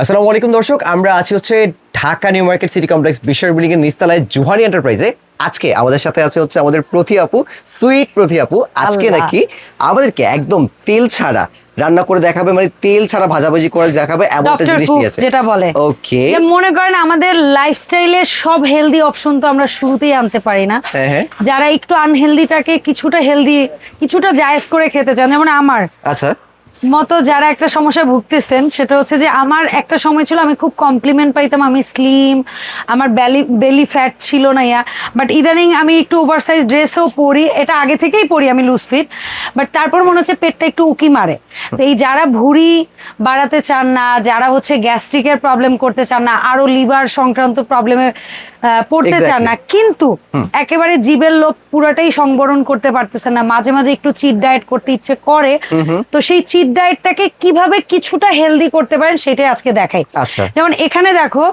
আসসালামু আলাইকুম দর্শক আমরা আছি হচ্ছে Dhaka new market city complex বিশ্বের বিল্ডিং এর নিস্তালায় জুহানি এন্টারপ্রাইজে। আজকে আমাদের সাথে আছে হচ্ছে আমাদের প্রতি আপু সুইট প্রতি আপু। আজকে নাকি আমাদেরকে একদম তেল ছাড়া রান্না করে দেখাবে মানে তেল ছাড়া ভাজাভাজি করে দেখাবে এমন একটা জিনিস কুক নিয়ে আছে যেটা বলে। ওকে মনে করেন আমাদের লাইফস্টাইলের সব হেলদি অপশন তো আমরা শুরুতেই আনতে পারি না। হ্যাঁ, হ্যাঁ। যারা একটু আনহেলদিটাকে কিছুটা হেলদি কিছুটা জায়েজ করে খেতে চান যেমন আমার। আচ্ছা। মতো যারা একটা সমস্যায় ভুগতেছেন সেটা হচ্ছে যে আমার একটা সময় ছিল আমি খুব কমপ্লিমেন্ট পাইতাম আমি স্লিম আমার বেলি বেলি ফ্যাট ছিল না ইয়া বাট ইদানিং আমি একটু ওভারসাইজ ড্রেসও পরি এটা আগে থেকেই পরি আমি লুজ ফিট বাট তারপর মনে হচ্ছে পেটটা একটু উকি মারে। তো এই যারা ভুঁড়ি বাড়াতে চান না যারা হচ্ছে গ্যাস্ট্রিকের প্রবলেম করতে চান না আরও লিভার সংক্রান্ত প্রবলেমে পড়তে চান না কিন্তু একেবারে জীবের লোভ পুরোটাই সংবরণ করতে পারতেছেন না মাঝে মাঝে একটু চিট ডায়েট করতে ইচ্ছে করে তো সেই চিট ডায়েটটাকে কীভাবে কিছুটা হেলদি করতে পারেন সেটাই আজকে দেখাই। আচ্ছা। যেমন এখানে দেখো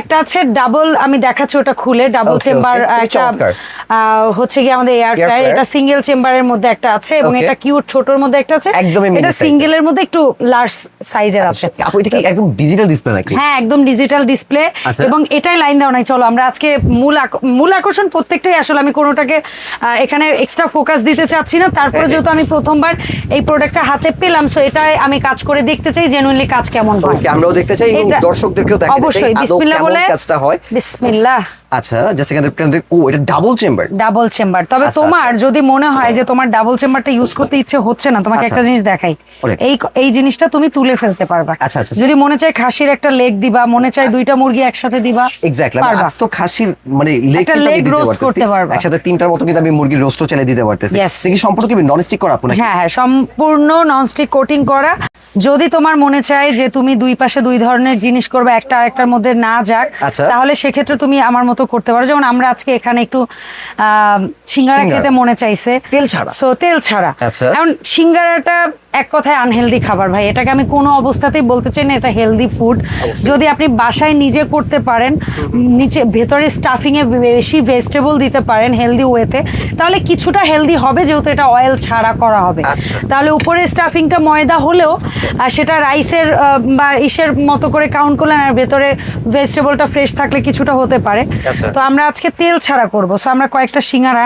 একটা আছে ডাবল আমি দেখাচ্ছি ওটা খুলে ডাবল চেম্বার একটা হচ্ছে কি আমাদের এয়ার ফ্রায়ার এটা সিঙ্গেল চেম্বারের মধ্যে একটা আছে এবং এটা কিউট ছোটর মধ্যে একটা আছে। এটা। সিঙ্গেলের মধ্যে একটু লার্জ সাইজের আছে। আচ্ছা, আপু এটা কি একদম ডিজিটাল ডিসপ্লে নাকি? হ্যাঁ একদম ডিজিটাল ডিসপ্লে আচ্ছা। এবং এটাই লাইন দেওয়া নাই। চলো আমরা আজকে মূল মূল আকর্ষণ প্রত্যেকটাই আসলে আমি কোনোটাকে এখানে এক্সট্রা ফোকাস দিতে চাচ্ছি না। তারপরে হ্যাঁ। যেহেতু আমি প্রথমবার এই প্রোডাক্টটা হাতে পেলাম সো এটাই আমি কাজ করে দেখতে চাই জেনুইনলি কাজ কেমন হয়। আমরাও দেখতে চাই এবং দর্শকদেরকেও দেখাতে চাই অবশ্যই বিসমিল্লাহ বলে কাজটা হয়। বিসমিল্লাহ। আচ্ছা জাস্ট এখানে ও এটা ডাবল চেম্বার ডাবল চেম্বার তবে আচ্ছা, তোমার যদি মনে হয় যে তোমার ডাবল চেম্বারটা ইউজ করতে ইচ্ছে হচ্ছে না তোমাকে আচ্ছা। একটা জিনিস দেখাই। এই এই জিনিসটা তুমি তুলে ফেলতে পারবা। আচ্ছা, আচ্ছা, যদি মনে চায় খাসির একটা লেগ দিবা মনে চায় দুইটা মুরগি একসাথে দিবা এক্স্যাক্টলি। আজ তো খাসির মানে লেগ একটা leg roast করতে পারবা। একসাথে তিনটার মতো কিন্তু আমি মুরগির রোস্টও চালিয়ে দিতে পারতেছি. এটা কি সম্পূর্ণ কি নন স্টিক করা আপু হ্যাঁ হ্যাঁ সম্পূর্ণ ননস্টিক কোটিং করা যদি তোমার মনে চায় যে তুমি দুই পাশে দুই ধরনের জিনিস করবে একটা আরেকটার মধ্যে না যাক আচ্ছা। তাহলে সেক্ষেত্রে তুমি আমার মতো করতে পারো যেমন আমরা আজকে এখানে একটু আহ, সিঙ্গারা সিঙ্গারা। খেতে মনে চাইছে তেল ছাড়া? সো তেল ছাড়া আচ্ছা। এখন সিঙ্গারাটা এক কথায় আনহেলদি খাবার ভাই। এটাকে আমি কোনো অবস্থাতেই বলতে চাই না এটা হেলদি ফুড যদি আপনি বাসায় নিজে করতে পারেন নিচে ভেতরে স্টাফিং এ বেশি ভেজিটেবল দিতে পারেন হেলদি ওয়েতে তাহলে কিছুটা হেলদি হবে যেহেতু এটা অয়েল ছাড়া করা হবে। আচ্ছা। তাহলে উপরে স্টাফিংটা ময়দা হলেও সেটা রাইসের বা ইসের মতো করে কাউন্ট করলেন আর ভেতরে ভেজিটেবলটা ফ্রেশ থাকলে কিছুটা হতে পারে। আচ্ছা। তো আমরা আজকে তেল ছাড়া করব। সো আমরা কয়েকটা সিঙ্গারা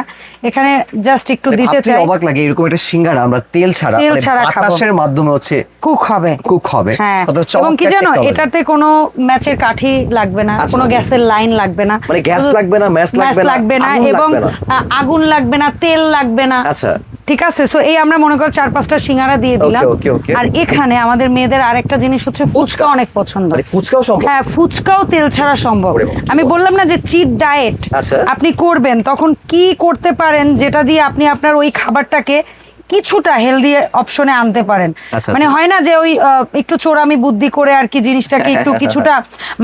এখানে জাস্ট একটু দিতে চাই। অবাক লাগে এরকম একটা সিঙ্গারা আমরা তেল ছাড়া তেল মানে ছাড়া বাতাসের মাধ্যমে হচ্ছে কুক হবে। কুক হবে। হ্যাঁ। এবং কি জানো এটাতে কোনো ম্যাচের কাঠি লাগবে না আচ্ছা। কোনো গ্যাসের লাইন লাগবে না। মানে গ্যাস লাগবে না, ম্যাচ লাগবে না, এবং আগুন লাগবে না তেল লাগবে না। আচ্ছা। ঠিক আছে? সো এই আমরা মনে করো চার পাঁচটা সিঙ্গারা দিয়ে দিলাম. আর এখানে আমাদের মেয়েদের আরেকটা জিনিস হচ্ছে ফুচকা? অনেক পছন্দ। মানে ফুচকাও সম্ভব? হ্যাঁ ফুচকাও তেল ছাড়া সম্ভব। আমি বললাম না যে চিট ডায়েট আচ্ছা। আপনি করবেন তখন কি করতে পারেন যেটা দিয়ে আপনি আপনার ওই খাবারটাকে কিছুটা হেলদি অপশনে আনতে পারেন। আচ্ছা, মানে আচ্ছা। হয় না যে ওই একটু চোরামি বুদ্ধি করে আর কি জিনিসটাকে একটু কিছুটা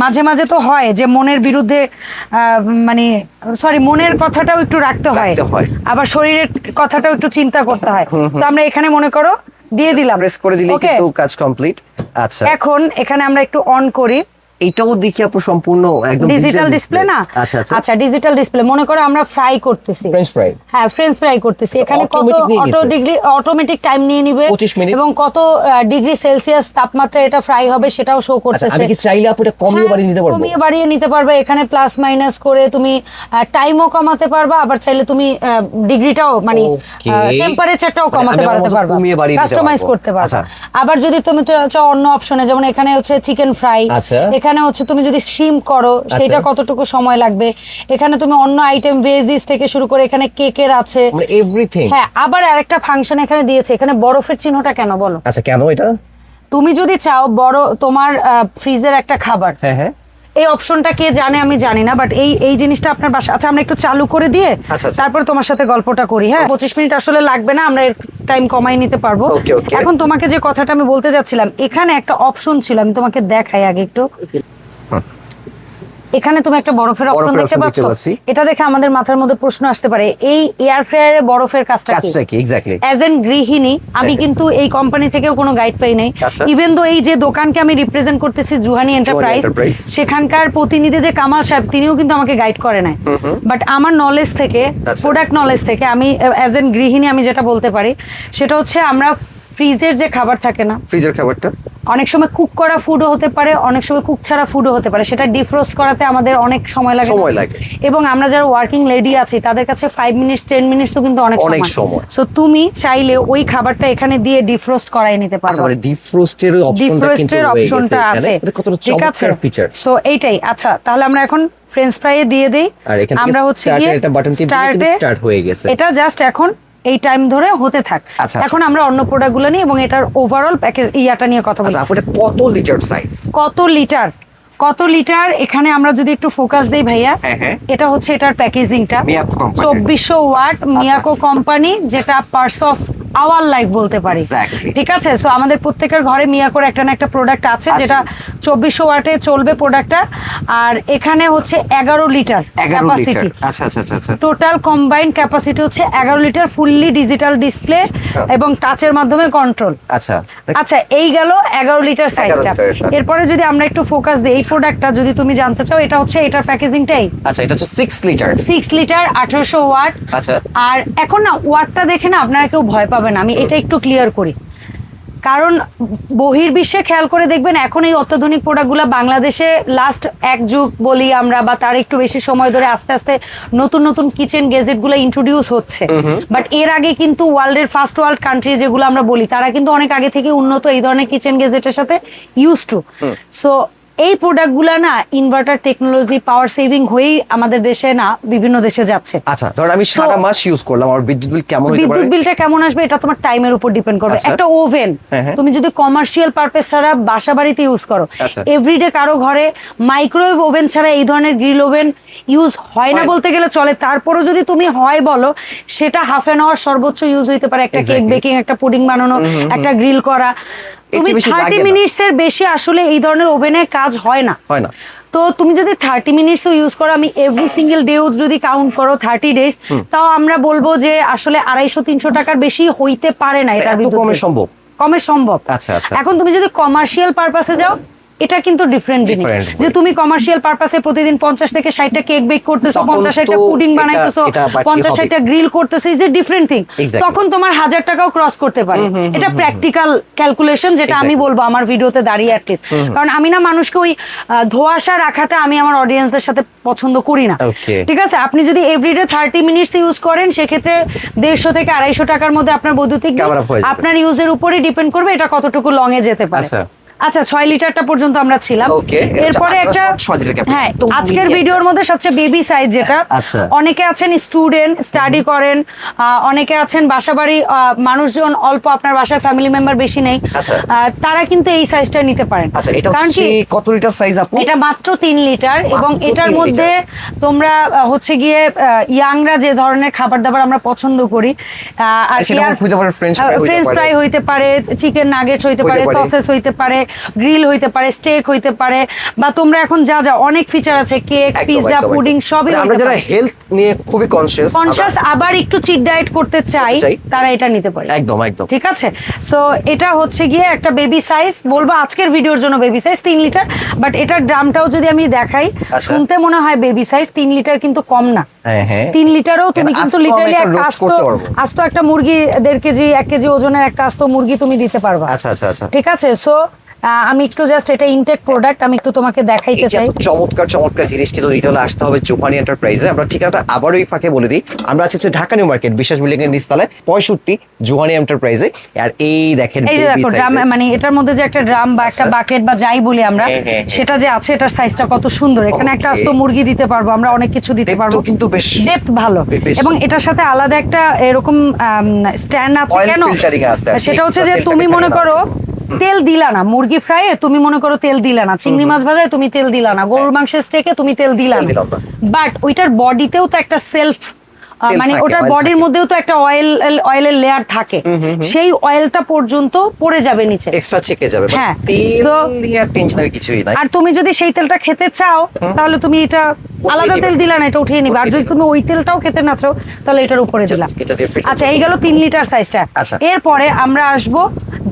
মাঝে মাঝে তো হয় যে মনের বিরুদ্ধে মানে সরি মনের কথাটাও একটু রাখতে হয়। আবার শরীরের কথাটাও একটু চিন্তা করতে হয়। তো আমরা এখানে মনে করো দিয়ে দিলাম। প্রেস করে Okay? কিন্তু কাজ কমপ্লিট আচ্ছা। এখন এখানে আমরা একটু অন করি। এটাও দেখি আপু সম্পূর্ণ একদম ডিজিটাল ডিসপ্লে না? আচ্ছা আচ্ছা। আচ্ছা ডিজিটাল ডিসপ্লে মনে করো আমরা ফ্রাই করতেছি। ফ্রেঞ্চ ফ্রাই হ্যাঁ ফ্রেঞ্চ ফ্রাই করতেছি। এখানে কত অটো ডিগ্রি অটোমেটিক টাইম নিয়ে নিবে 25 মিনিট। এবং কত ডিগ্রি সেলসিয়াস তাপমাত্রা এটা ফ্রাই হবে সেটাও শো আচ্ছা করতেছে। আমি কি চাইলে আপু এটা কমিয়ে হ্যাঁ, বাড়িয়ে নিতে পারব? কমিয়ে বাড়িয়ে নিতে পারবে। এখানে প্লাস মাইনাস করে তুমি টাইমও কমাতে পারবা আবার চাইলে তুমি ডিগ্রিটাও মানে টেম্পারেচারটাও মানে কমাতে বাড়াতে পারবা। কমিয়ে বাড়িয়ে কাস্টমাইজ করতে পারবা। আচ্ছা। আবার যদি তুমি চা- চাও অন্য অপশনে যেমন এখানে হচ্ছে চিকেন ফ্রাই আচ্ছা। এখানে হচ্ছে তুমি যদি স্ট্রিম করো সেটা কতটুকু সময় লাগবে? এখানে তুমি অন্য আইটেম ভেজিস থেকে শুরু করে এখানে কেকের আছে। মানে এভরিথিং হ্যাঁ আবার আরেকটা ফাংশন এখানে দিয়েছে। এখানে বরফের চিহ্নটা কেন বলো? আচ্ছা কেন এটা? তুমি যদি চাও বড় তোমার ফ্রিজের একটা খাবার হ্যাঁ হ্যাঁ। এই অপশনটা কে জানে আমি জানি না বাট এই এই জিনিসটা আপনার বাসা আচ্ছা আমরা একটু চালু করে দিয়ে আচ্ছা, আচ্ছা। তারপর তোমার সাথে গল্পটা করি হ্যাঁ? পঁচিশ মিনিট আসলে লাগবে না আমরা টাইম কমাই নিতে পারব. এখন তোমাকে যে কথাটা আমি বলতে যাচ্ছিলাম এখানে একটা অপশন ছিল আমি তোমাকে দেখাই আগে একটু। এখানে তুমি একটা বরফের অপশন দেখতে পাচ্ছ। এটা দেখে আমাদের মাথার মধ্যে প্রশ্ন আসতে পারে এই এয়ার ফ্রায়ারে বরফের কাজটা কি? কাজটা কি? এক্স্যাক্টলি অ্যাজ এন গৃহিণী আমি কিন্তু এই কোম্পানি থেকেও কোনো গাইড পাই নাই। আচ্ছা। ইভেন দো এই যে দোকানকে আমি রিপ্রেজেন্ট করতেছি জুহানি এন্টারপ্রাইজ সেখানকার প্রতিনিধি যে কামাল সাহেব তিনিও কিন্তু আমাকে গাইড করে নাই। বাট আমার নলেজ থেকে আচ্ছা। প্রোডাক্ট নলেজ থেকে আমি অ্যাজ এন গৃহিণী আমি যেটা বলতে পারি সেটা হচ্ছে আমরা ফ্রিজের যে খাবার থাকে না ফ্রিজের খাবারটা? অনেক সময় কুক করা ফুডও হতে পারে অনেক সময় কুক ছাড়া ফুডও হতে পারে। সেটা ডিফ্রোস্ট করাতে আমাদের অনেক সময় লাগে। সময় লাগে। এবং আমরা যারা ওয়ার্কিং লেডি আছি তাদের কাছে ফাইভ মিনিটস টেন মিনিটস তো কিন্তু অনেক অনেক সময়। সো তুমি চাইলে ওই খাবারটা এখানে দিয়ে ডিফ্রোস্ট করাই নিতে আচ্ছা পারবে মানে ডিফ্রোস্টের অপশনটা কিন্তু ডিফ্রোস্টের অপশনটা আছে। ঠিক আছে? সো এইটাই। আচ্ছা তাহলে আমরা এখন ফ্রেঞ্চ ফ্রাই দিয়ে দেই। আর এখান থেকে আমরা হচ্ছে গিয়ে এটা বাটন টিপ স্টার্টে স্টার্ট হয়ে গেছে। এটা জাস্ট এখন এই টাইম ধরে হতে থাক। আচ্ছা, এখন আমরা অন্য প্রোডাক্টগুলো নিই এবং এটার ওভারঅল প্যাকেজ ইয়াটা নিয়ে কথা বলি। আচ্ছা কত লিটার সাইজ কত লিটার কত লিটার? এখানে আমরা যদি একটু ফোকাস দেই ভাইয়া হ্যাঁ, হ্যাঁ। এটা হচ্ছে এটার প্যাকেজিংটা চব্বিশশো ওয়াট মিয়াকো কোম্পানি যেটা পার্টস অফ আওয়ার লাইফ বলতে পারি। ঠিক আছে? সো আমাদের প্রত্যেকের ঘরে মিয়াকোর একটা না একটা প্রোডাক্ট আছে। যেটা চব্বিশশো ওয়াটে চলবে প্রোডাক্টটা আর এখানে হচ্ছে এগারো লিটার ক্যাপাসিটি আচ্ছা আচ্ছা আচ্ছা আচ্ছা। টোটাল কম্বাইন্ড ক্যাপাসিটি হচ্ছে এগারো লিটার ফুললি ডিজিটাল ডিসপ্লে। এবং টাচের মাধ্যমে কন্ট্রোল আচ্ছা। আচ্ছা এই গেল এগারো লিটার সাইজটা এরপরে যদি আমরা একটু ফোকাস দিই এই প্রোডাক্টটা যদি তুমি জানতে চাও এটা হচ্ছে এটার প্যাকেজিংটাই আচ্ছা এটা হচ্ছে সিক্স লিটার সিক্স লিটার আঠারোশো ওয়াট আচ্ছা। আর এখন না ওয়াটটা দেখে না আপনারা কেউ ভয় পাবেন আমি এটা একটু ক্লিয়ার করি। কারণ বহির্বিশ্বে খেয়াল করে দেখবেন এখন এই অত্যাধুনিক প্রোডাক্টগুলো বাংলাদেশে লাস্ট এক যুগ বলি আমরা বা তার একটু বেশি সময় ধরে আস্তে আস্তে নতুন নতুন কিচেন গেজেটগুলো ইন্ট্রোডিউস হচ্ছে। বাট এর আগে কিন্তু ওয়ার্ল্ডের ফার্স্ট ওয়ার্ল্ড কান্ট্রি যেগুলো আমরা বলি তারা কিন্তু অনেক আগে থেকে উন্নত এই ধরনের কিচেন গেজেটের সাথে ইউজ টু সো এই প্রোডাক্টগুলো না ইনভার্টার টেকনোলজি পাওয়ার সেভিং হয়েই আমাদের দেশে না বিভিন্ন দেশে যাচ্ছে আচ্ছা ধর আমি সারা মাস ইউজ করলাম আমার বিদ্যুৎ বিল কেমন হতে বিদ্যুৎ বিলটা কেমন আসবে এটা তোমার টাইমের উপর ডিপেন্ড করবে আচ্ছা। একটা ওভেন হ্যাঁ, হ্যাঁ। তুমি যদি কমার্শিয়াল পারপাস ছাড়া বাসা বাড়িতে ইউজ করো আচ্ছা। এভরিডে কারও ঘরে মাইক্রোওয়েভ ওভেন ছাড়া এই ধরনের গ্রিল ওভেন ইউজ হয় না বলতে গেলে চলে তারপরও যদি তুমি হয় বলো সেটা হাফ অ্যান আওয়ার সর্বোচ্চ ইউজ হইতে পারে একটা কেক. বেকিং একটা পুডিং বানানো একটা গ্রিল করা তুমি থার্টি মিনিটস এর বেশি আসলে এই ধরনের ওভেনে কাজ হয় না। হয় না। তো তুমি যদি থার্টি মিনিটসও ইউজ করো আমি এভরি সিঙ্গেল ডে যদি কাউন্ট করো থার্টি ডেজ তাও আমরা বলব যে আসলে আড়াইশো তিনশো টাকার বেশি হইতে পারে না এটা কমে সম্ভব? কমে সম্ভব। আচ্ছা, আচ্ছা, এখন তুমি যদি কমার্শিয়াল পারপাসে যাও এটা কিন্তু ডিফারেন্ট জিনিস। যে তুমি কমার্শিয়াল পারপাসে প্রতিদিন পঞ্চাশ থেকে ষাটটা কেক বেক করতেছো পঞ্চাশ ষাটটা পুডিং বানাইতেছো পঞ্চাশ ষাটটা গ্রিল করতেছো ইজ এ ডিফারেন্ট থিং তখন তোমার হাজার টাকাও ক্রস করতে পারে। এটা প্র্যাকটিক্যাল ক্যালকুলেশন যেটা আমি বলব আমার ভিডিওতে দাঁড়িয়ে অ্যাটলিস্ট কারণ আমি না মানুষকে ওই ধোঁয়াশা রাখাটা আমি আমার অডিয়েন্সদের সাথে পছন্দ করি না। ঠিক আছে? আপনি যদি এভরিডে থার্টি মিনিটস ইউজ করেন সেক্ষেত্রে দেড়শো থেকে আড়াইশো টাকার মধ্যে আপনার বৈদ্যুতিক। আপনার ইউজের উপরে ডিপেন্ড করবে এটা কতটুকু লং এ যেতে পারে। আচ্ছা। ছয় লিটারটা পর্যন্ত আমরা ছিলাম এরপরে একটা। হ্যাঁ আজকের ভিডিওর মধ্যে সবচেয়ে বেবি সাইজ যেটা আচ্ছা। অনেকে আছেন স্টুডেন্ট স্টাডি করেন অনেকে আছেন বাসাবাড়ি মানুষজন অল্প আপনার বাসায় ফ্যামিলি মেম্বার বেশি নেই আচ্ছা। তারা কিন্তু এই সাইজটা নিতে পারেন আচ্ছা কারণ কি কত লিটার সাইজ আপু এটা মাত্র তিন লিটার এবং এটার মধ্যে তোমরা হচ্ছে গিয়ে ইয়াংরা যে ধরনের খাবার দাবার আমরা পছন্দ করি আর ফ্রেঞ্চ ফ্রাই হইতে পারে চিকেন নাগেটস হইতে পারে। সসেস হইতে পারে গ্রিল হইতে পারে স্টেক হইতে পারে বা তোমরা এখন যা যা অনেক ফিচার আছে কেক পিৎজা পুডিং সবই মানে আমরা যারা হেলথ নিয়ে খুবই কনসিয়াস কনসিয়াস আবার একটু চিট ডায়েট করতে চাই। তারা এটা নিতে পারে। একদম একদম। ঠিক আছে? সো এটা হচ্ছে গিয়ে একটা বেবি সাইজ বলব আজকের ভিডিওর জন্য বেবি সাইজ তিন লিটার বাট এটার ড্রামটাও যদি আমি দেখাই আচ্ছা। শুনতে মনে হয় বেবি সাইজ তিন লিটার কিন্তু কম না। হ্যাঁ হ্যাঁ। তিন লিটারও তুমি কিন্তু আস্ত আমি একটা একটা আস্ত আস্ত একটা মুরগি দেড় কেজি এক কেজি ওজনের একটা আস্ত মুরগি তুমি দিতে পারবা। আচ্ছা আচ্ছা আচ্ছা। ঠিক আছে? সো আমি একটু জাস্ট এটা ইনটেক প্রোডাক্ট আমি একটু তোমাকে দেখাইতে চাই। চমৎকার চমৎকার জিনিস কিন্তু নিতে হলে আসতে হবে জোপানি এন্টারপ্রাইজে আমরা ঠিকানাটা আবারও এই ফাঁকে বলে দিই। আমরা আছি হচ্ছে ঢাকা নিউ মার্কেট বিশ্বাস বিল্ডিং এর নিচতলায় পঁয়ষট্টি জোহানি এন্টারপ্রাইজে আর এই দেখেন এই যে দেখো ড্রাম মানে এটার মধ্যে যে একটা ড্রাম বা একটা আচ্ছা। বাকেট বা যাই বলি আমরা হ্যাঁ, হ্যাঁ, হ্যাঁ। সেটা যে আছে এটার সাইজটা কত সুন্দর। এখানে একটা. আস্ত মুরগি দিতে পারব আমরা অনেক কিছু দিতে পারব। কিন্তু বেশ ডেপথ ভালো। এবং এটার সাথে আলাদা একটা এরকম স্ট্যান্ড আছে কেন? আছে সেটা হচ্ছে যে তুমি মনে করো তেল দিলা না মুরগি ফ্রাইয়ে তুমি মনে করো তেল দিলা না চিংড়ি মাছ ভাজায় তুমি তেল দিলা না গরুর মাংসের স্টেকে তুমি তেল দিলা না। বাট ওইটার বডিতেও তো একটা সেলফ মানে ওটার বডির মধ্যেও তো একটা অয়েল অয়েলের লেয়ার থাকে। সেই অয়েলটা পর্যন্ত পড়ে যাবে নিচে। এক্সট্রা চেকে যাবে হ্যাঁ, টেনশনের কিছুই নাই। আর তুমি যদি সেই তেলটা খেতে চাও তাহলে তুমি এটা আলাদা তেল দিলা না এটা উঠিয়ে নিবে। আর যদি তুমি ওই তেলটাও খেতে না চাও তাহলে এটার উপরে দিলা আচ্ছা এই গেল তিন লিটার সাইজটা আচ্ছা। এরপরে আমরা আসব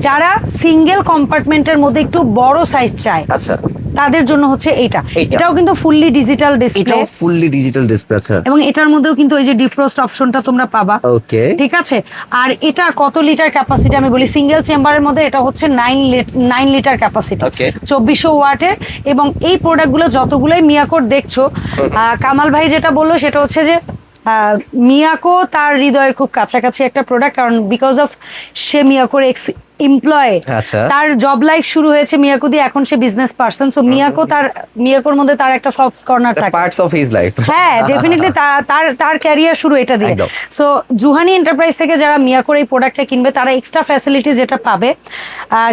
যারা সিঙ্গেল কম্পার্টমেন্টের মধ্যে একটু বড় সাইজ চায় আচ্ছা। তাদের জন্য হচ্ছে এইটা। এটাও কিন্তু ফুললি ডিজিটাল ডিসপ্লে এটাও ফুললি ডিজিটাল ডিসপ্লে আচ্ছা। এবং এটার মধ্যেও কিন্তু এই যে ডিফ্রস্ট অপশনটা তোমরা পাবা। ওকে। ঠিক আছে? আর এটা কত লিটার ক্যাপাসিটি আমি বলি সিঙ্গেল চেম্বারের মধ্যে এটা হচ্ছে nine nine litre capacity Okay. চব্বিশশো ওয়াটের এবং এই প্রোডাক্টগুলো যতগুলোই মিয়াকোর দেখছ কামাল ভাই যেটা বলল সেটা হচ্ছে যে মিয়াকো তার হৃদয়ের খুব কাছাকাছি একটা প্রোডাক্ট কারণ বিকজ অফ সে মিয়াকোর এক্স এমপ্লয় আচ্ছা। তার জব লাইফ শুরু হয়েছে মিয়াকো দিয়ে এখন সে বিজনেস পার্সন সো মিয়াকো তার মিয়াকোর মধ্যে তার একটা সফট কর্নার থাকে। পার্টস অফ হিজ লাইফ হ্যাঁ ডেফিনেটলি তার তার ক্যারিয়ার শুরু এটা দিয়ে। সো জুহানি এন্টারপ্রাইজ থেকে যারা মিয়াকোর এই প্রোডাক্টটা কিনবে তারা এক্সট্রা ফ্যাসিলিটি যেটা পাবে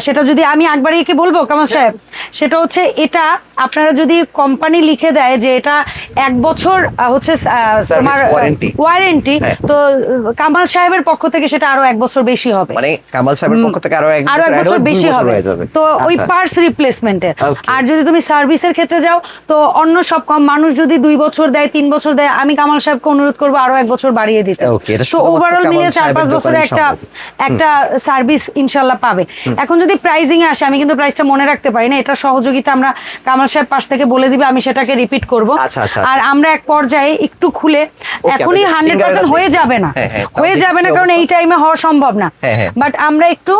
সেটা যদি আমি একবার কি বলব কামাল সাহেব সেটা হচ্ছে এটা আপনারা যদি কোম্পানি লিখে দেয় যে এটা এক বছর হচ্ছে তোমার। ওয়ারেন্টি হ্যাঁ। তো কামাল সাহেবের পক্ষ থেকে সেটা আরও এক বছর বেশি হবে। মানে কামাল সাহেবের পক্ষ থেকে আরও এক বছর বেশি হবে। তো ওই আচ্ছা। পার্টস রিপ্লেসমেন্টের আর যদি তুমি সার্ভিসের ক্ষেত্রে যাও তো অন্য সব কম মানুষ যদি দুই বছর দেয় তিন বছর দেয় আমি কামাল সাহেবকে অনুরোধ করব আরও এক বছর বাড়িয়ে দিতে। তো ওভারঅল মিলিয়ে চার পাঁচ বছরে একটা একটা সার্ভিস ইনশাল্লাহ পাবে। এখন যদি প্রাইজিং এ আসে আমি কিন্তু প্রাইসটা মনে রাখতে পারি না এটা সহযোগিতা আমরা কামাল সাহেব পাশ থেকে বলে দিবে আমি সেটাকে রিপিট করব। আচ্ছা, আচ্ছা, আর আমরা এক পর্যায়ে একটু খুলে এখনই হান্ড্রেড পার্সেন্ট হয়ে যাবে না। হ্যাঁ, হ্যাঁ, হয়ে যাবে না কারণ এই টাইমে হওয়া সম্ভব না। হ্যাঁ, হ্যাঁ। বাট আমরা একটু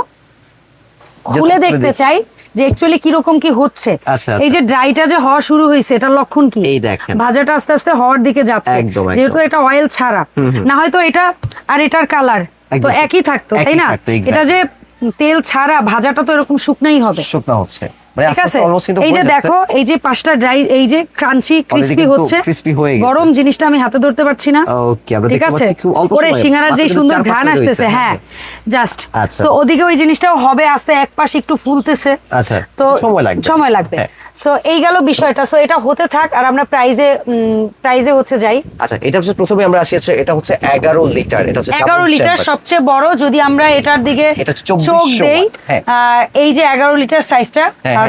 খুলে দেখতে চাই যে অ্যাকচুয়ালি কীরকম কি হচ্ছে। আচ্ছা, এই যে ড্রাইটা যে হওয়া শুরু হয়েছে এটার লক্ষণ কি? এই দেখেন। ভাজাটা আস্তে আস্তে হওয়ার দিকে যাচ্ছে। যেহেতু এটা অয়েল ছাড়া। না হয়তো এটা আর এটার কালার তো একই থাকতো তাই না? এটা যে তেল ছাড়া ভাজাটা তো এরকম শুকনাই হবে। শুকনা হচ্ছে। ঠিক আছে? কিন্তু এই যে দেখো এই যে পাঁচটা ড্রাই এই যে ক্রাঞ্চি ক্রিস্পি হচ্ছে। crispy হয়ে গেছে। গরম জিনিসটা আমি হাতে ধরতে পারছি না। Okay, আমরা ঠিক আছে? পাচ্ছি খুব অল্প ওরে সিঙ্গারার যে সুন্দর ঘ্রাণ আসতেছে হ্যাঁ জাস্ট আচ্ছা। ওদিকে ওই জিনিসটাও হবে আস্তে এক পাশে একটু ফুলতেছে। আচ্ছা, তো সময় লাগবে। সময় লাগবে। হ্যাঁ। সো এই গেল বিষয়টা। সো এটা হতে থাক আর আমরা প্রাইজে প্রাইজে হচ্ছে যাই। আচ্ছা এটা হচ্ছে প্রথমে আমরা আসি হচ্ছে এটা হচ্ছে এগারো লিটার এটা হচ্ছে এগারো double লিটার সবচেয়ে বড় যদি আমরা এটার দিকে এটা হচ্ছে 2400 চোখ দেই হ্যাঁ। আহ, এই যে এগারো লিটার সাইজটা।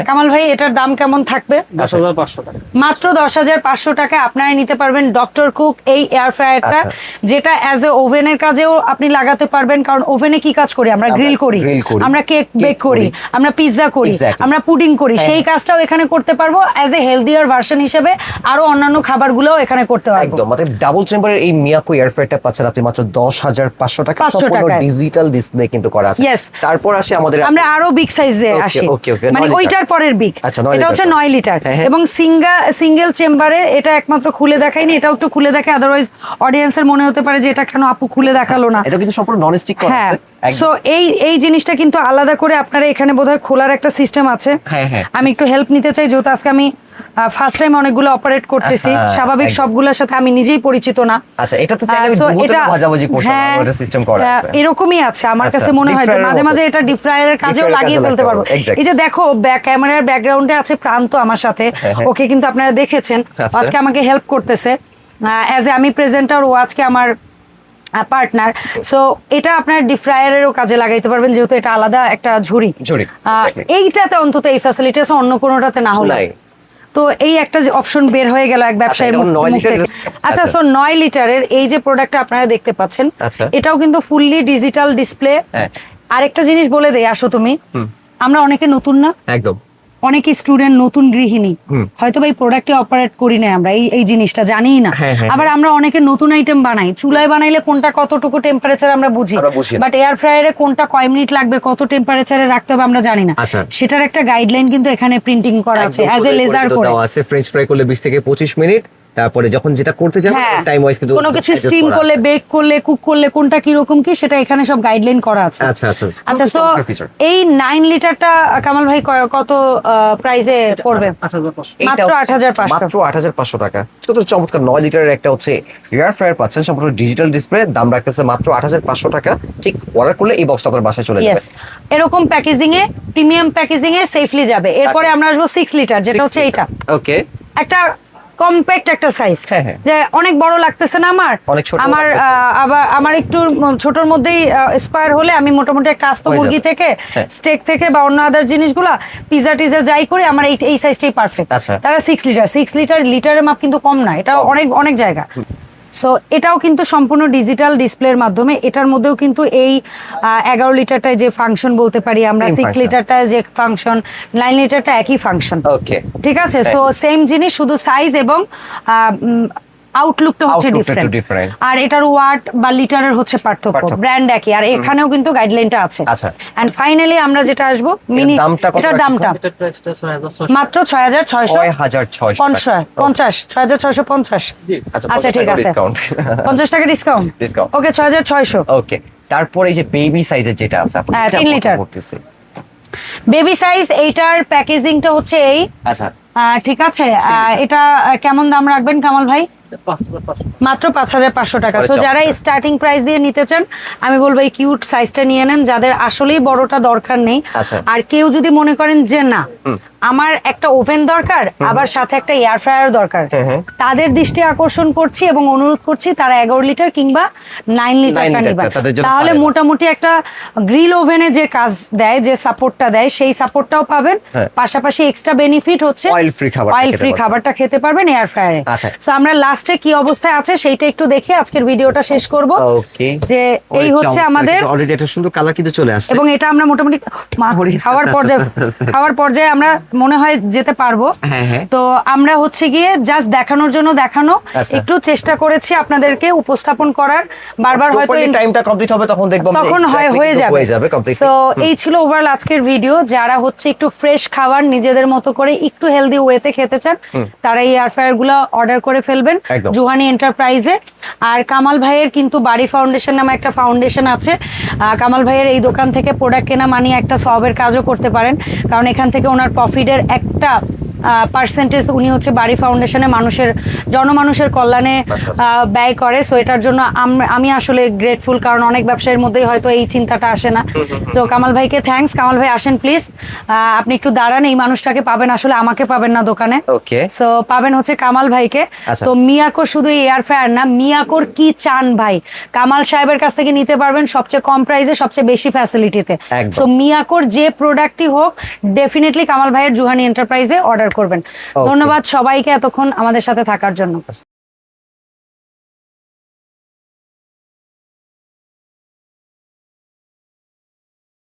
কামাল ভাই এটার দাম কেমন থাকবে? দশ হাজার পাঁচশো টাকা। মাত্র দশ হাজার পাঁচশো টাকা আপনারা নিতে পারবেন ডক্টর কুক এই এয়ার ফ্রায়ারটা আচ্ছা। যেটা অ্যাজ এ ওভেনের কাজেও আপনি লাগাতে পারবেন। কারণ ওভেনে কি কাজ করি? আমরা গ্রিল করি। আমরা কেক বেক করি। আমরা পিৎজা করি। আমরা পুডিং করি। হ্যাঁ, সেই হ্যাঁ। কাজটাও এখানে করতে পারব। অ্যাজ এ হেলদিয়ার ভার্সন হিসেবে আরও অন্যান্য খাবারগুলোও এখানে করতে পারব। একদম। মানে ডাবল চেম্বারের এই মিয়াকো এয়ারফ্রায়ারটা পাচ্ছেন আপনি মাত্র দশ হাজার পাঁচশো টাকা। 500 সম্পূর্ণ ডিজিটাল ডিসপ্লে কিন্তু করা আছে। তারপর আসে আমাদের আমরা আরও বিগ সাইজে আসি। মানে ওইটার পরের বিগ। আচ্ছা, এটা হচ্ছে নয় লিটার। হ্যাঁ, হ্যাঁ। এবং সিঙ্গা সিঙ্গেল চেম্বারে এটা একমাত্র খুলে দেখায়নি এটাও একটু খুলে দেখে আদারওয়াইজ অডিয়েন্সের মনে হতে পারে যে এটা কেন আপু খুলে দেখাল না। এটা কিন্তু সম্পূর্ণ নন স্টিক হ্যাঁ সো এই এই জিনিসটা কিন্তু আলাদা করে আপনারা এখানে বোধহয় খোলার একটা সিস্টেম আছে। হ্যাঁ। আমি একটু হেল্প নিতে চাই যেহেতু আজকে আমি ফার্স্ট টাইম অনেকগুলো অপারেট করতেছি। হ্যাঁ, স্বাভাবিক। সবগুলোর সাথে আমি নিজেই পরিচিত না। আচ্ছা এটা তো হ্যাঁ, সিস্টেম করা আছে। এরকমই আছে। আমার আচ্ছা, কাছে মনে হয় যে মাঝে মাঝে এটা ডিপ ফ্রায়ারের কাজেও লাগিয়ে ফেলতে পারব। এই যে দেখো ব্যাক ক্যামেরার ব্যাকগ্রাউন্ডে আছে প্রান্ত আমার সাথে। হ্যাঁ, হ্যাঁ। ওকে কিন্তু আপনারা দেখেছেন। আচ্ছা। আজকে আমাকে হেল্প করতেছে। অ্যাজ এ আমি প্রেজেন্টার ও আজকে আমার পার্টনার সো এটা আপনার ডিপ ফ্রায়ারেরও কাজে লাগাইতে পারবেন যেহেতু এটা আলাদা একটা ঝুড়ি। এইটাতে অন্তত এই ফ্যাসিলিটি আছে অন্য কোনোটাতে না হলে। তো এই একটা যে অপশন বের হয়ে গেল এক ব্যবসায়ীর লিটারের- থেকে। আচ্ছা আচ্ছা। সো নয় লিটারের এই যে প্রোডাক্টটা আপনারা দেখতে পাচ্ছেন আচ্ছা। এটাও কিন্তু ফুললি ডিজিটাল ডিসপ্লে। আরেকটা জিনিস বলে দেয় আসো তুমি আমরা অনেকে নতুন না একদম অনেকে স্টুডেন্ট নতুন গৃহিণী। হয়তো বা এই প্রোডাক্টে অপারেট করি না আমরা এই এই জিনিসটা জানি না। হ্যাঁ, হ্যাঁ, আবার আমরা অনেকে নতুন আইটেম বানাই। চুলায় বানাইলে কোনটা কতটুকু টেম্পারেচার আমরা বুঝি। বাট এয়ার ফ্রায়ারে কোনটা কয় মিনিট লাগবে কত টেম্পারেচারে রাখতে হবে আমরা জানি না। আচ্ছা। সেটার একটা গাইডলাইন কিন্তু এখানে প্রিন্টিং করা আছে অ্যাজ এ লেজার করে আছে। ফ্রেঞ্চ ফ্রাই করলে 20 থেকে 25 মিনিট তারপরে যখন যেটা করতে হ্যাঁ টাইম ওয়াইজ কিন্তু কোনো কিছু স্টিম করলে বেক করলে কুক করলে কোনটা কীরকম কি সেটা এখানে সব গাইডলাইন করা আছে। আচ্ছা আচ্ছা আচ্ছা। চমৎকার feature। এই নাইন লিটারটা কামাল ভাই ক- কত প্রাইসে পড়বে? আট হাজার পাঁচশো। এইটা মাত্র 8,500 মাত্র আট হাজার পাঁচশো টাকা। কত চমৎকার নয় লিটারের একটা হচ্ছে এয়ার ফ্রায়ার পাচ্ছেন সম্পূর্ণ ডিজিটাল ডিসপ্লে দাম রাখতেছে মাত্র আট হাজার পাঁচশো টাকা। ঠিক অর্ডার করলে এই বক্সটা আপনার বাসায় চলে যাবে। এরকম প্যাকেজিং এ প্রিমিয়াম প্যাকেজিং এ সেফলি যাবে। এরপরে আমরা আসব সিক্স লিটার যেটা হচ্ছে এটা ওকে একটা কম্প্যাক্ট একটা সাইজ হ্যাঁ, হ্যাঁ। যে অনেক বড় লাগতেছে না আমার। আমার আবার আমার একটু ছোটর মধ্যেই স্কোয়ার হলে আমি মোটামুটি একটা আস্ত মুরগি থেকে হ্যাঁ। স্টেক থেকে বা অন্য আদার জিনিসগুলা পিজা টিজা যাই করে আমার এই এই সাইজটাই পারফেক্ট আচ্ছা। তারা সিক্স লিটার সিক্স লিটার লিটারের মাপ কিন্তু কম না। এটা অনেক অনেক জায়গা। সো এটাও কিন্তু সম্পূর্ণ ডিজিটাল ডিসপ্লের মাধ্যমে। এটার মধ্যেও কিন্তু এই এগারো লিটারটায় যে ফাংশন বলতে পারি আমরা সিক্স. লিটারটায় যে ফাংশন নাইন লিটারটা একই ফাংশন ওকে ঠিক আছে? সো সেম জিনিস শুধু সাইজ এবং আউটলুকটা হচ্ছে ডিফারেন্ট আর এটার ওয়াট বা লিটারের হচ্ছে পার্থক্য। ব্র্যান্ড একই আর এখানেও কিন্তু গাইডলাইনটা আছে। আচ্ছা। এন্ড ফাইনালি আমরা যেটা আসব মিনি দামটা এটার দামটা। মাত্র ছয় হাজার ছয়শো পঞ্চাশ ছয় হাজার ছয়শো পঞ্চাশ। জি আচ্ছা, আচ্ছা ঠিক আছে। ডিসকাউন্ট পঞ্চাশ টাকা ডিসকাউন্ট। ওকে ছয় হাজার ছয়শো। ওকে তারপরে এই যে বেবি সাইজের যেটা আছে আপনি হ্যাঁ, তিন লিটার। বেবি সাইজ এইটার প্যাকেজিংটা হচ্ছে এই। আচ্ছা। ঠিক আছে। আহ, এটা কেমন দাম রাখবেন কামাল ভাই? মাত্র পাঁচ হাজার পাঁচশো টাকা। সো যারা স্টার্টিং প্রাইস দিয়ে নিতে চান আমি বলব এই কিউট সাইজটা নিয়ে নেন যাদের আসলেই বড়টা দরকার নেই। আচ্ছা। আর কেউ যদি মনে করেন যে না আমার একটা ওভেন দরকার আবার সাথে একটা এয়ার ফ্রায়ার দরকার। তাদের দৃষ্টি আকর্ষণ করছি এবং অনুরোধ করছি তারা এগারো লিটার কিংবা নাইন লিটারটা নেবেন তাহলে মোটামুটি একটা গ্রিল ওভেনে যে কাজ দেয় যে সাপোর্টটা দেয় সেই সাপোর্টটাও পাবেন। হ্যাঁ। পাশাপাশি এক্সট্রা বেনিফিট হচ্ছে অয়েল ফ্রি খাবারটা খেতে পারবেন এয়ার ফ্রায়ারে। সো আমরা লাস্টে কি অবস্থায় আছে সেইটা একটু দেখে আজকের ভিডিওটা শেষ করব। যে এই হচ্ছে আমাদের অলরেডি একটা সুন্দর কালার কিন্তু চলে আসছে। এবং এটা আমরা মোটামুটি খাওয়ার পর্যায়ে খাওয়ার পর্যায়ে আমরা মনে হয় যেতে পারব। হ্যাঁ, হ্যাঁ। তো আমরা হচ্ছে গিয়ে জাস্ট দেখানোর জন্য দেখানো। আচ্ছা। একটু চেষ্টা করেছি আপনাদেরকে উপস্থাপন করার। বারবার হয়তো টাইমটা কমপ্লিট হবে তখন দেখব তখন হয় হয়ে যাবে। তো এই ছিল ওভারঅল আজকের ভিডিও যারা হচ্ছে একটু ফ্রেশ খাবার নিজেদের মতো করে একটু হেলদি ওয়েতে খেতে চান তারা এই এয়ার ফ্রায়ারগুলো অর্ডার করে ফেলবেন। জুহানি এন্টারপ্রাইজে আর কামাল ভাইয়ের কিন্তু বাড়ি ফাউন্ডেশন নামে একটা ফাউন্ডেশন আছে। কামাল ভাইয়ের এই দোকান থেকে প্রোডাক্ট কেনা মানে একটা সবের কাজও করতে পারেন। কারণ এখান থেকে ওনার প্রফিটের একটা পার্সেন্টেজ উনি হচ্ছে বাড়ি ফাউন্ডেশনে মানুষের জনমানুষের কল্যাণে ব্যয় করে। সো এটার জন্য আমি আসলে গ্রেটফুল কারণ অনেক ব্যবসায়ীর মধ্যেই হয়তো এই চিন্তাটা আসে না। তো কামাল ভাইকে থ্যাঙ্কস কামাল ভাই আসেন প্লিজ আপনি একটু দাঁড়ান এই মানুষটাকে পাবেন আসলে আমাকে পাবেন না দোকানে। ওকে সো পাবেন হচ্ছে কামাল ভাইকে। আচ্ছা। তো মিয়াকোর শুধু এয়ার ফ্রায়ার না মিয়াকোর কি চান ভাই? কামাল সাহেবের কাছ থেকে নিতে পারবেন সবচেয়ে কম প্রাইসে সবচেয়ে বেশি ফ্যাসিলিটিতে। সো মিয়াকোর যে প্রোডাক্টই হোক ডেফিনেটলি কামাল ভাইয়ের জুহানি এন্টারপ্রাইজে অর্ডার করবেন। ধন্যবাদ সবাইকে এতক্ষণ আমাদের সাথে থাকার জন্য।